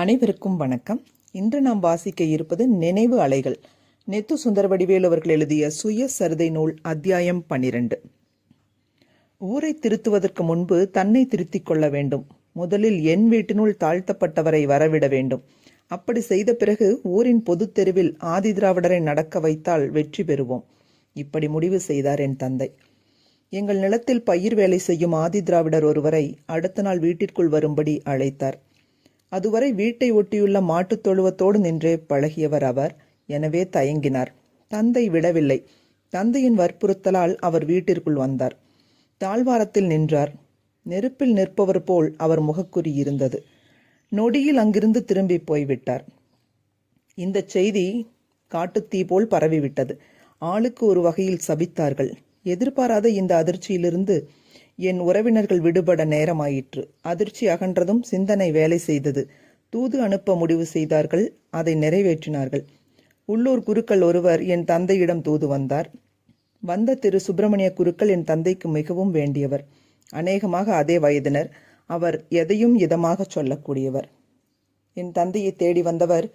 அனைவருக்கும் வணக்கம். இன்று நாம் வாசிக்க இருப்பது நினைவு அலைகள். நெத்து சுந்தரவடிவேல் அவர்கள் எழுதிய சுய சருதை நூல் அத்தியாயம் பனிரெண்டு ஊரை திருத்துவதற்கு முன்பு தன்னை திருத்திக் கொள்ள வேண்டும். முதலில் என் வீட்டினுள் தாழ்த்தப்பட்டவரை வரவிட வேண்டும். அப்படி செய்த பிறகு ஊரின் பொது தெருவில் ஆதிதிராவிடரை நடக்க வைத்தால் வெற்றி பெறுவோம். இப்படி முடிவு செய்தார் என் தந்தை. எங்கள் நிலத்தில் பயிர் வேலை செய்யும் ஆதிதிராவிடர் ஒருவரை அடுத்த நாள் வீட்டிற்குள் வரும்படி அழைத்தார். அதுவரை வீட்டை ஒட்டியுள்ள மாட்டுத் தொழுவத்தோடு நின்றே பழகியவர் அவர். எனவே தயங்கினார். தந்தை விடவில்லை. தந்தையின் வற்புறுத்தலால் அவர் வீட்டிற்குள் வந்தார். தாழ்வாரத்தில் நின்றார். நெருப்பில் நிற்பவர் போல் அவர் முகக்குறி இருந்தது. நொடியில் அங்கிருந்து திரும்பி போய்விட்டார். இந்த செய்தி காட்டுத்தீ போல் பரவிவிட்டது. ஆளுக்கு ஒரு வகையில் சபித்தார்கள். எதிர்பாராத இந்த அதிர்ச்சியிலிருந்து என் உறவினர்கள் விடுபட நேரமாயிற்று. அதிர்ச்சி அகன்றதும் சிந்தனை வேலை செய்தது. தூது அனுப்ப முடிவு செய்தார்கள். அதை நிறைவேற்றினார்கள். உள்ளூர் குருக்கள் ஒருவர் என் தந்தையிடம் தூது வந்தார். வந்த திரு சுப்பிரமணிய குருக்கள் என் தந்தைக்கு மிகவும் வேண்டியவர். அநேகமாக அதே வயதினர். அவர் எதையும் இதமாக சொல்லக்கூடியவர். என் தந்தையை தேடி வந்தவர்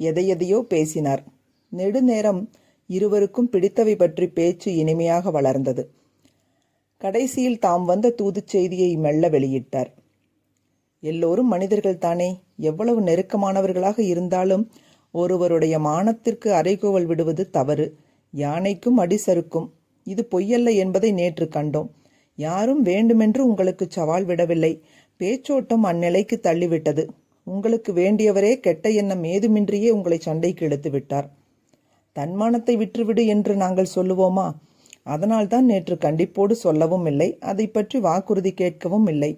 எதையெதையோ பேசினார். நெடுநேரம் இருவருக்கும் பிடித்தவை பற்றி பேச்சு இனிமையாக வளர்ந்தது. கடைசியில் தாம் வந்த தூதுச் செய்தியை மெல்ல வெளியிட்டார். எல்லோரும் மனிதர்கள் தானே எவ்வளவு நெருக்கமானவர்களாக இருந்தாலும் ஒருவருடைய மானத்திற்கு அறைகோவல் விடுவது தவறு. யானைக்கும் அடி சறுக்கும் இது பொய்யல்ல என்பதை நேற்று கண்டோம். யாரும் வேண்டுமென்று உங்களுக்கு சவால் விடவில்லை. பேச்சோட்டம் அந்நிலைக்கு தள்ளிவிட்டது. உங்களுக்கு வேண்டியவரே கெட்ட எண்ணம் ஏதுமின்றியே உங்களை சண்டைக்கு இழுத்து விட்டார் தன்மானத்தை விற்றுவிடு என்று நாங்கள் சொல்லுவோமா? அதனால்தான் நேற்று கண்டிப்போடு சொல்லவும் இல்லை அதை பற்றி வாக்குறுதி கேட்கவும் இல்லை.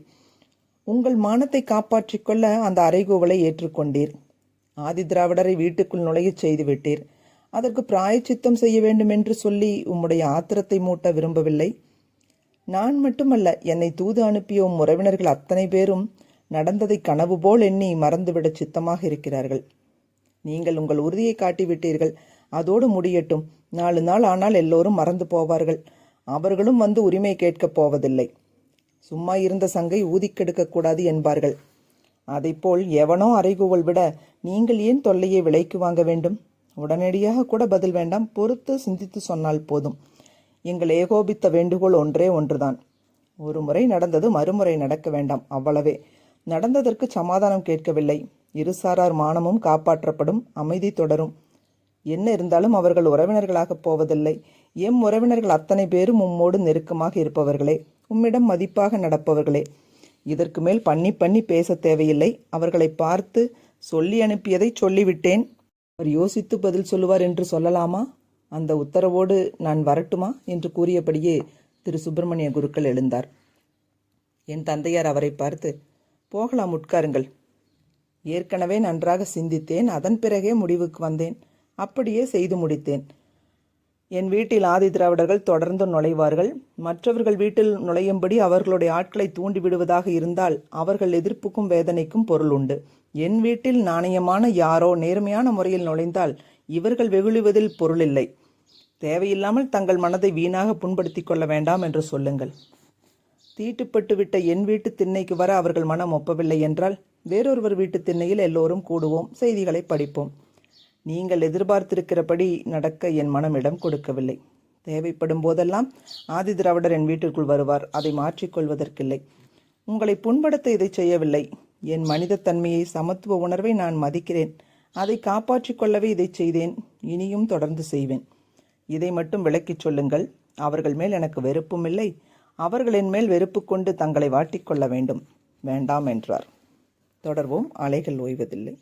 உங்கள் மானத்தை காப்பாற்றிக்கொள்ள அந்த அறைகூவலை ஏற்றுக்கொண்டீர் ஆதிதிராவிடரை வீட்டுக்குள் நுழையச் செய்துவிட்டீர். அதற்கு பிராயச்சித்தம் செய்ய வேண்டும் என்று சொல்லி உம்முடைய ஆத்திரத்தை மூட்ட விரும்பவில்லை. நான் மட்டுமல்ல என்னை தூது அனுப்பிய உம் உறவினர்கள் அத்தனை பேரும் நடந்ததை கனவு போல் எண்ணி மறந்துவிட சித்தமாக இருக்கிறார்கள். நீங்கள் உங்கள் உறுதியை காட்டிவிட்டீர்கள். அதோடு முடியட்டும். நாலு நாள் ஆனால் எல்லோரும் மறந்து போவார்கள். அவர்களும் வந்து உரிமை கேட்கப் போவதில்லை. சும்மா இருந்த சங்கை ஊதிக்கெடுக்கக்கூடாது என்பார்கள். அதைப்போல் எவனோ அறைகூவல் விட நீங்கள் ஏன் தொல்லையை விலைக்கு வாங்க வேண்டும்? உடனடியாக கூட பதில் வேண்டாம் பொறுத்து சிந்தித்து சொன்னால் போதும். எங்கள் ஏகோபித்த வேண்டுகோள் ஒன்றே ஒன்றுதான். ஒரு முறை நடந்தது மறுமுறை நடக்க வேண்டாம் அவ்வளவே. நடந்ததற்கு சமாதானம் கேட்கவில்லை. இருசாரார் மானமும் காப்பாற்றப்படும் அமைதி தொடரும். என்ன இருந்தாலும் அவர்கள் உறவினர்களாகப் போவதில்லை. எம் உறவினர்கள் அத்தனை பேரும் உம்மோடு நெருக்கமாக இருப்பவர்களே. உம்மிடம் மதிப்பாக நடப்பவர்களே. இதற்கு மேல் பண்ணி பண்ணி பேச தேவையில்லை. அவர்களை பார்த்து சொல்லி அனுப்பியதை சொல்லிவிட்டேன். அவர் யோசித்து பதில் சொல்லுவார் என்று சொல்லலாமா? அந்த உத்தரவோடு நான் வரட்டுமா? என்று கூறியபடியே திரு. சுப்பிரமணிய குருக்கள் எழுந்தார். என் தந்தையார் அவரை பார்த்து போகலாம் உட்காருங்கள். ஏற்கனவே நன்றாக சிந்தித்தேன். அதன் பிறகே முடிவுக்கு வந்தேன். அப்படியே செய்து முடித்தேன். என் வீட்டில் ஆதி திராவிடர்கள் தொடர்ந்து நுழைவார்கள். மற்றவர்கள் வீட்டில் நுழையும்படி அவர்களுடைய ஆட்களை தூண்டிவிடுவதாக இருந்தால் அவர்கள் எதிர்ப்புக்கும் வேதனைக்கும் பொருள் உண்டு. என் வீட்டில் நாணயமான யாரோ நேர்மையான முறையில் நுழைந்தால் இவர்கள் வெகுழுவதில் பொருளில்லை. தேவையில்லாமல் தங்கள் மனதை வீணாக புண்படுத்திக் கொள்ள வேண்டாம் என்று சொல்லுங்கள். தீட்டுப்பட்டு விட்ட என் வீட்டு திண்ணைக்கு வர அவர்கள் மனம் ஒப்பவில்லை என்றால் வேறொருவர் வீட்டு திண்ணையில் எல்லோரும் கூடுவோம் செய்திகளை படிப்போம். நீங்கள் எதிர்பார்த்திருக்கிறபடி நடக்க என் மனம் இடம் கொடுக்கவில்லை. தேவைப்படும் போதெல்லாம் ஆதி திராவிடர் என் வீட்டிற்குள் வருவார். அதை மாற்றிக்கொள்வதற்கில்லை. உங்களை புண்படுத்த இதை செய்யவில்லை. என் மனிதத்தன்மையை சமத்துவ உணர்வை நான் மதிக்கிறேன். அதை காப்பாற்றிக் கொள்ளவே இதை செய்தேன். இனியும் தொடர்ந்து செய்வேன். இதை மட்டும் விளக்கிச் சொல்லுங்கள். அவர்கள் மேல் எனக்கு வெறுப்பும் இல்லை. அவர்களின் மேல் வெறுப்பு கொண்டு தங்களை வாட்டிக்கொள்ள வேண்டும். வேண்டாம் என்றார். தொடர்வோம். அலைகள் ஓய்வதில்லை.